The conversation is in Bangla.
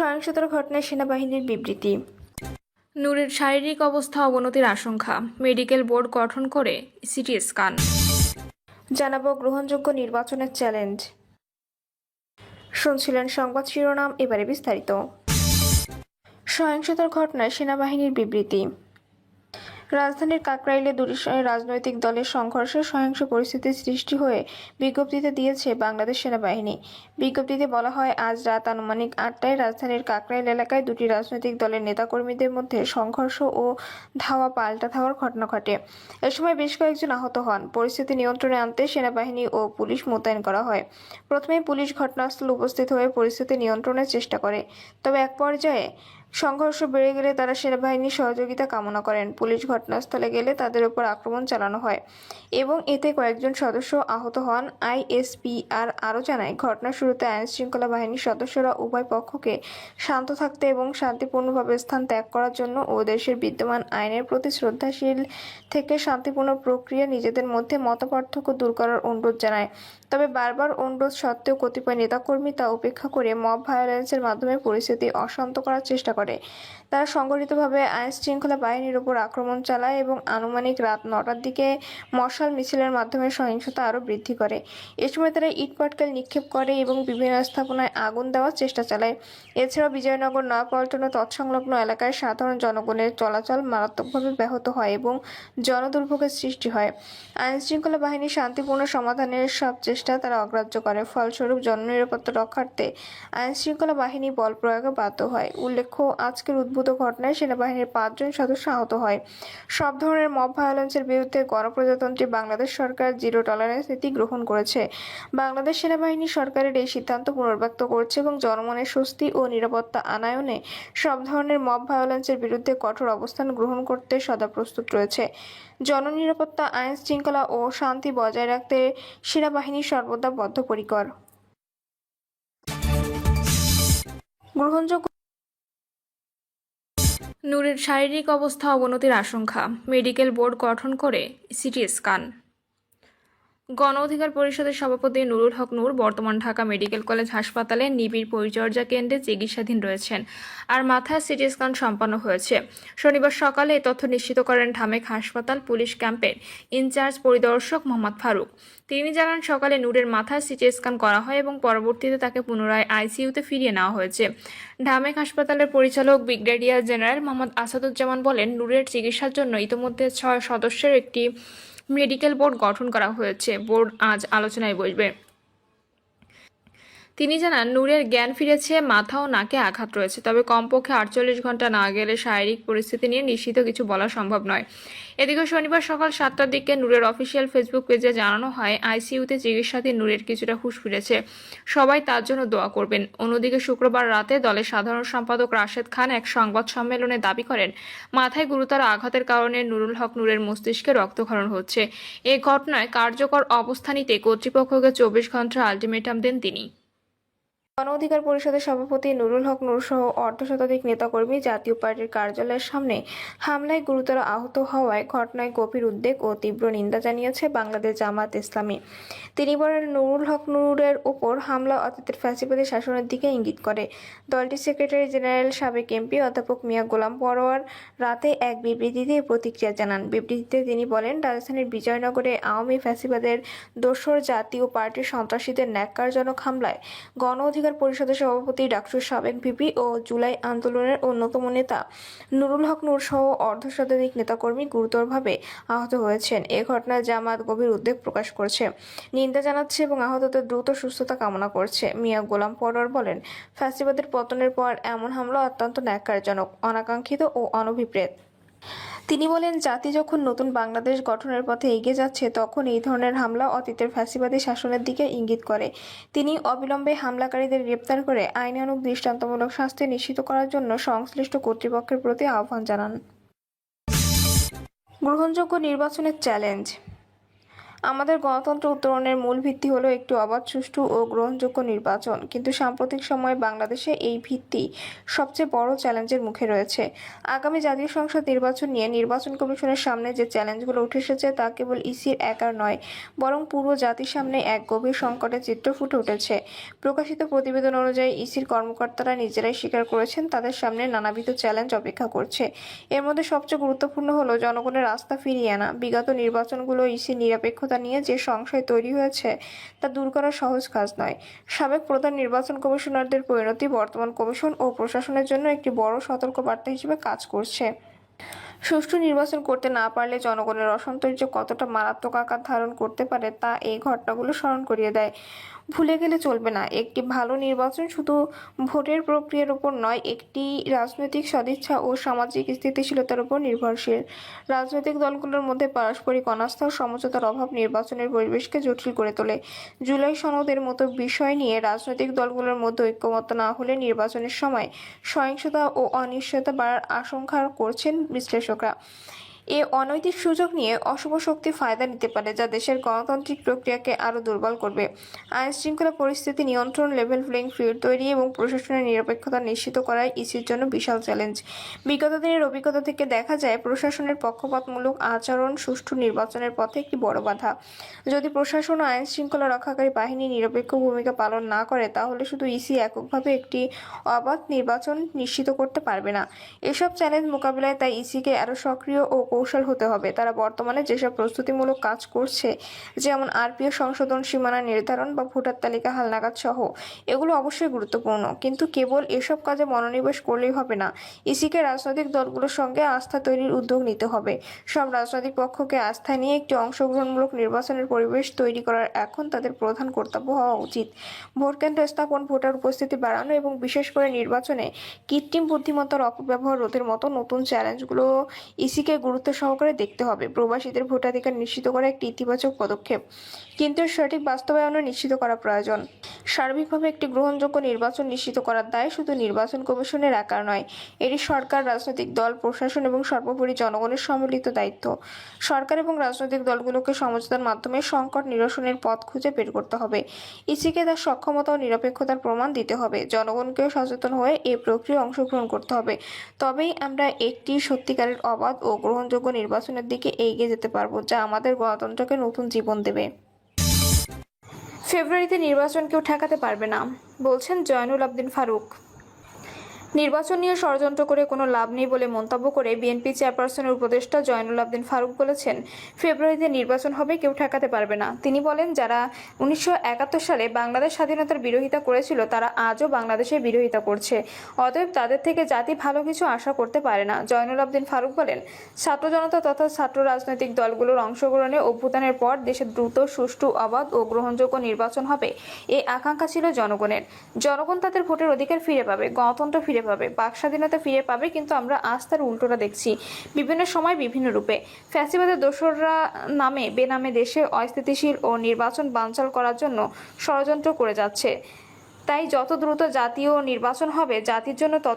সহিংসতার ঘটনায় সেনাবাহিনীর বিবৃতি। নূরের শারীরিক অবস্থা অবনতির আশঙ্কা। মেডিকেল বোর্ড গঠন করে সিটি স্ক্যান। জানাব গ্রহণযোগ্য নির্বাচনের চ্যালেঞ্জ। শুনছিলেন সংবাদ শিরোনাম এবারে বিস্তারিত। সহিংসতার ঘটনায় সেনাবাহিনীর বিবৃতি। রাজধানীর কাকরাইলে দুটি রাজনৈতিক দলের সংঘর্ষে সহিংস পরিস্থিতির সৃষ্টি হয়ে বিজ্ঞপ্তিতে দিয়েছে বাংলাদেশ সেনাবাহিনী। বিজ্ঞপ্তিতে বলা হয়, আজ রাত আনুমানিক আটটায় রাজধানীর কাকরাইল এলাকায় দুটি রাজনৈতিক দলের নেতাকর্মীদের মধ্যে সংঘর্ষ ও ধাওয়া পাল্টা ধাওয়ার ঘটনা ঘটে। এ সময় বেশ কয়েকজন আহত হন। পরিস্থিতি নিয়ন্ত্রণে আনতে সেনাবাহিনী ও পুলিশ মোতায়েন করা হয়। প্রথমে পুলিশ ঘটনাস্থলে উপস্থিত হয়ে পরিস্থিতি নিয়ন্ত্রণের চেষ্টা করে। তবে এক পর্যায়ে সংঘর্ষ বেড়ে গেলে তারা সেনাবাহিনীর সহযোগিতা কামনা করেন। পুলিশ ঘটনাস্থলে গেলে তাদের উপর আক্রমণ চালানো হয় এবং এতে কয়েকজন সদস্য আহত হন। আইএসপিআর আরও জানায়, ঘটনার শুরুতে আইন শৃঙ্খলা বাহিনীর সদস্যরা উভয় পক্ষকে শান্ত থাকতে এবং শান্তিপূর্ণভাবে স্থান ত্যাগ করার জন্য ও দেশের বিদ্যমান আইনের প্রতি শ্রদ্ধাশীল থেকে শান্তিপূর্ণ প্রক্রিয়া নিজেদের মধ্যে মতপার্থক্য দূর করার অনুরোধ জানায়। তবে বারবার অনুরোধ সত্ত্বেও কতিপয় নেতাকর্মী তা উপেক্ষা করে মব ভায়োলেন্সের মাধ্যমে পরিস্থিতি অশান্ত করার চেষ্টা করে। তারা সংগঠিতভাবে আইন শৃঙ্খলা বাহিনীর উপর আক্রমণ চালায় এবং আনুমানিক রাত নটার দিকে মশাল মিছিলের মাধ্যমে সহিংসতা আরও বৃদ্ধি করে। এ সময় তারা ইট পাটকেল নিক্ষেপ করে এবং বিভিন্ন স্থাপনায় আগুন দেওয়ার চেষ্টা চালায়। এছাড়াও বিজয়নগর, নয়াপল্টন ও তৎসংলগ্ন এলাকায় সাধারণ জনগণের চলাচল মারাত্মকভাবে ব্যাহত হয় এবং জনদুর্ভোগের সৃষ্টি হয়। আইন শৃঙ্খলা বাহিনীর শান্তিপূর্ণ সমাধানের সব চেষ্টা তারা অগ্রাহ্য করে ফলস্বরূপ জননিরাপত্তা রক্ষার্থে আইন শৃঙ্খলা বাহিনী বল প্রয়োগে বাধ্য হয়। উল্লেখ্য, আজকের উদ্ভূত ঘটনায় সেনাবাহিনীর পাঁচজন সদস্য আহত হয়। সব ধরনের মব ভায়োলেন্সের বিরুদ্ধে গণপ্রজাতন্ত্রী বাংলাদেশ সরকার জিরো টলারেন্স নীতি গ্রহণ করেছে। বাংলাদেশ সেনাবাহিনী সরকারের এই সিদ্ধান্ত পুনর্ব্যক্ত করছে এবং জনমনের স্বস্তি ও নিরাপত্তা আনায়নে সব ধরনের মব ভায়োলেন্সের বিরুদ্ধে কঠোর অবস্থান গ্রহণ করতে সদা প্রস্তুত রয়েছে। জননিরাপত্তা আইন শৃঙ্খলা ও শান্তি বজায় রাখতে সেনাবাহিনী সর্বদা বদ্ধপরিকর। গ্রহণযোগ্য নূরের শারীরিক অবস্থা অবনতির আশঙ্কা। মেডিকেল বোর্ড গঠন করে সিটি স্ক্যান। গণ অধিকার পরিষদের সভাপতি নুরুল হক নূর বর্তমান ঢাকা মেডিকেল কলেজ হাসপাতালে নিবিড় পরিচর্যা কেন্দ্রে চিকিৎসাধীন রয়েছেন আর মাথায় সিটি স্ক্যান সম্পন্ন হয়েছে। শনিবার সকালে এই তথ্য নিশ্চিত করেন ঢামেক হাসপাতাল পুলিশ ক্যাম্পের ইনচার্জ পরিদর্শক মোহাম্মদ ফারুক। তিনি জানান, সকালে নূরের মাথায় সিটি স্ক্যান করা হয় এবং পরবর্তীতে তাকে পুনরায় আইসিইউতে ফিরিয়ে নেওয়া হয়েছে। ঢামেক হাসপাতালের পরিচালক ব্রিগেডিয়ার জেনারেল মোহাম্মদ আসাদুজ্জামান বলেন, নূরের চিকিৎসার জন্য ইতিমধ্যে ছয় সদস্যের একটি মেডিকেল বোর্ড গঠন করা হয়েছে। বোর্ড আজ আলোচনায় বসবে। তিনি জানান, নূরের জ্ঞান ফিরেছে, মাথা ও নাকে আঘাত রয়েছে। তবে কমপক্ষে আটচল্লিশ ঘণ্টা না গেলে শারীরিক পরিস্থিতি নিয়ে নিশ্চিত কিছু বলা সম্ভব নয়। এদিকে শনিবার সকাল সাতটার দিকে নূরের অফিসিয়াল ফেসবুক পেজে জানানো হয়, আইসিইউতে চিকিৎসাধীন নূরের কিছুটা হুঁশ ফিরেছে। সবাই তার জন্য দোয়া করবেন। অন্যদিকে শুক্রবার রাতে দলের সাধারণ সম্পাদক রাশেদ খান এক সংবাদ সম্মেলনে দাবি করেন, মাথায় গুরুতর আঘাতের কারণে নুরুল হক নূরের মস্তিষ্কে রক্তক্ষরণ হচ্ছে। এ ঘটনায় কার্যকর অবস্থা নিতে কর্তৃপক্ষকে চব্বিশ ঘণ্টার আলটিমেটাম দেন তিনি। গণ অধিকার পরিষদের সভাপতি নুরুল হক নূর সহ অর্ধশতাধিক নেতাকর্মী জাতীয় পার্টির কার্যালয়ের সামনে হামলায় গুরুতর আহত হওয়ায় ঘটনায় গভীর উদ্বেগ ও তীব্র নিন্দা জানিয়েছে বাংলাদেশ জামাত ইসলামী। তিনি বলেন, নুরুল হক নূরের উপর হামলা অতীতের ফ্যাসিবাদী শাসনের দিকে ইঙ্গিত করে। দলটির সেক্রেটারি জেনারেল সাবেক এমপি অধ্যাপক মিয়া গোলাম পরোয়ার রাতে এক বিবৃতিতে প্রতিক্রিয়া জানান। বিবৃতিতে তিনি বলেন, রাজধানীর বিজয়নগরে আওয়ামী ফ্যাসিবাদের দোসর জাতীয় পার্টির সন্ত্রাসীদের ন্যাক্কারজনক হামলায় গণ অধিকার পরিষদের সভাপতি ডাকসুর সাবেক ভিপি ও জুলাই আন্দোলনের অন্যতম নেতা। নুরুল হক নূর সহ অর্ধশতাধিক নেতাকর্মী গুরুতরভাবে আহত হয়েছেন। এ ঘটনায় জামাত গভীর উদ্বেগ প্রকাশ করছে। নিন্দা জানাচ্ছে এবং আহতদের দ্রুত সুস্থতা কামনা করছে। মিয়া গোলাম পরোয়ার বলেন, ফ্যাসিবাদের পতনের পর এমন হামলা অত্যন্ত ন্যাক্কারজনক, অনাকাঙ্ক্ষিত ও অনভিপ্রেত। তিনি বলেন, জাতি যখন নতুন বাংলাদেশ গঠনের পথে এগিয়ে যাচ্ছে, তখন এই ধরনের হামলা অতীতের ফ্যাসিবাদী শাসনের দিকে ইঙ্গিত করে। তিনি অবিলম্বে হামলাকারীদের গ্রেপ্তার করে আইনানুগ দৃষ্টান্তমূলক শাস্তি নিশ্চিত করার জন্য সংশ্লিষ্ট কর্তৃপক্ষের প্রতি আহ্বান জানান। গ্রহণযোগ্য নির্বাচনের চ্যালেঞ্জ আমাদের গণতন্ত্র উত্তরণের মূল ভিত্তি হলো একটি অবাধ সুষ্ঠু ও গ্রহণযোগ্য নির্বাচন। কিন্তু সাম্প্রতিক সময়ে বাংলাদেশে এই ভিত্তি সবচেয়ে বড় চ্যালেঞ্জের মুখে রয়েছে। আগামী জাতীয় সংসদ নির্বাচন নিয়ে নির্বাচন কমিশনের সামনে যে চ্যালেঞ্জগুলো উঠে এসেছে তা কেবল ইসির একার নয়, বরং পুরো জাতির সামনে এক গভীর সংকটের চিত্র ফুটে উঠেছে। প্রকাশিত প্রতিবেদন অনুযায়ী, ইসির কর্মকর্তারা নিজেরাই স্বীকার করেছেন, তাদের সামনে নানাবিধ চ্যালেঞ্জ অপেক্ষা করছে। এর মধ্যে সবচেয়ে গুরুত্বপূর্ণ হলো, জনগণের আস্থা ফিরিয়ে আনা। বিগত নির্বাচনগুলো ইসির নিরপেক্ষতা নিয়ে যে সংশয় তৈরি হয়েছে, তা দূর করা সহজ কাজ নয়। সাবেক প্রধান নির্বাচন কমিশনারদের পরিণতি বর্তমান কমিশন ও প্রশাসনের জন্য একটি বড় সতর্কবার্তা হিসেবে কাজ করছে। সুষ্ঠু নির্বাচন করতে না পারলে জনগণের অসন্তোষ কতটা মারাত্মক আকার ধারণ করতে পারে তা এই ঘটনাগুলো স্মরণ করিয়ে দেয়। ভুলে গেলে চলবে না। একটি ভালো নির্বাচন শুধু ভোটের প্রক্রিয়ার উপর নয়, একটি রাজনৈতিক সদিচ্ছা ও সামাজিক স্থিতিশীলতার উপর নির্ভরশীল। রাজনৈতিক দলগুলোর মধ্যে পারস্পরিক অনাস্থা ও সমঝোতার অভাব নির্বাচনের পরিবেশকে জটিল করে তোলে। জুলাই সনদের মতো বিষয় নিয়ে রাজনৈতিক দলগুলোর মধ্যে ঐক্যমত না হলে নির্বাচনের সময় সহিংসতা ও অনিশ্চয়তা বাড়ার আশঙ্কা করছেন বিশ্লেষকরা এ অনৈতিক সুযোগ নিয়ে অশুভ শক্তি ফায়দা নিতে পারে, যা দেশের গণতান্ত্রিক প্রক্রিয়াকে আরও দুর্বল করবে। আইন শৃঙ্খলা পরিস্থিতি নিয়ন্ত্রণ লেভেল প্লেইং ফিল্ড তৈরি এবং প্রশাসনের নিরপেক্ষতা নিশ্চিত করাই ইসির জন্য বিশাল চ্যালেঞ্জ বিগত দিনের অভিজ্ঞতা থেকে দেখা যায়, প্রশাসনের পক্ষপাতমূলক আচরণ সুষ্ঠু নির্বাচনের পথে একটি বড় বাধা। যদি প্রশাসন ও আইন শৃঙ্খলা রক্ষাকারী বাহিনী নিরপেক্ষ ভূমিকা পালন না করে, তাহলে শুধু ইসি এককভাবে একটি অবাধ নির্বাচন নিশ্চিত করতে পারবে না। এসব চ্যালেঞ্জ মোকাবিলায় তাই ইসিকে আরও সক্রিয় ও কৌশল হতে হবে। তারা বর্তমানে যেসব প্রস্তুতিমূলক কাজ করছে, যেমন আরপিও সংশোধন সীমানা নির্ধারণ বা ভোটার তালিকা হালনাগাদ সহ, এগুলো অবশ্যই গুরুত্বপূর্ণ। কিন্তু কেবল এসব কাজে মনোনিবেশ করলেই হবে না। ইসিকে রাজনৈতিক দলগুলোর সঙ্গে আস্থা তৈরির উদ্যোগ নিতে হবে। সব রাজনৈতিক পক্ষকে আস্থা নিয়ে একটি অংশগ্রহণমূলক নির্বাচনের পরিবেশ তৈরি করার এখন তাদের প্রধান কর্তব্য হওয়া উচিত। ভোট কেন্দ্র স্থাপন, ভোটার উপস্থিতি বাড়ানো এবং বিশেষ করে নির্বাচনে কৃত্রিম বুদ্ধিমত্তার অপব্যবহার রোধের মতো নতুন চ্যালেঞ্জগুলো ইসিকে গুরুত্ব সহকারে দেখতে হবে। প্রবাসীদের ভোটাধিকার নিশ্চিত করা একটি ইতিবাচক পদক্ষেপ। কিন্তু সঠিক বাস্তবায়নও নিশ্চিত করা প্রয়োজন। সার্বিকভাবে একটি গ্রহণযোগ্য নির্বাচন নিশ্চিত করার দায় শুধু নির্বাচন কমিশনের একার নয়, এটি সরকার, রাজনৈতিক দল, প্রশাসন এবং সর্বোপরি জনগণের সম্মিলিত দায়িত্ব। সরকার এবং রাজনৈতিক দলগুলোকে সমঝোতার মাধ্যমে সংকট নিরসনের পথ খুঁজে বের করতে হবে। ইসিকে তার সক্ষমতা ও নিরপেক্ষতার প্রমাণ দিতে হবে। জনগণকেও সচেতন হয়ে এই প্রক্রিয়ায় অংশগ্রহণ করতে হবে। তবেই আমরা একটি সত্যিকারের অবাধ ও গ্রহণযোগ্য নির্বাচনের দিকে এগিয়ে যেতে পারব, যা আমাদের গণতন্ত্রকে নতুন জীবন দেবে। ফেব্রুয়ারিতে নির্বাচন কেউ ঠেকাতে পারবে না, বলছেন জয়নুল আবদিন ফারুক। নির্বাচন নিয়ে ষড়যন্ত্র করে কোনো লাভ নেই বলে মন্তব্য করে বিএনপি চেয়ারপারসনের উপদেষ্টা জয়নুল আবদিন ফারুক বলেছেন, ফেব্রুয়ারিতে নির্বাচন হবে, কেউ ঠেকাতে পারবে না। তিনি বলেন, যারা উনিশশো একাত্তর সালে বাংলাদেশ স্বাধীনতার বিরোধিতা করেছিল, তারা আজও বাংলাদেশের বিরোধিতা করছে। অতএব তাদের থেকে জাতি ভালো কিছু আশা করতে পারে না। জয়নুল আবদিন ফারুক বলেন, ছাত্র জনতা তথা ছাত্র রাজনৈতিক দলগুলোর অংশগ্রহণে অভ্যুত্থানের পর দেশে দ্রুত, সুষ্ঠু, অবাধ ও গ্রহণযোগ্য নির্বাচন হবে। এই আকাঙ্ক্ষা ছিল জনগণের। জনগণ তাদের ভোটের অধিকার ফিরে পাবে। গণতন্ত্র ফিরে পাবে। বাক স্বাধীনতা ফিরে পাবে, কিন্তু আমরা আজ তার উল্টোটা দেখছি বিভিন্ন সময় বিভিন্ন রূপে। ফ্যাসিবাদের দোসররা নামে, বেনামে দেশে অস্থিতিশীল ও নির্বাচন বানচাল করার জন্য ষড়যন্ত্র করে যাচ্ছে। তাই যত দ্রুত জাতীয় নির্বাচন হবে, জাতির জন্য তত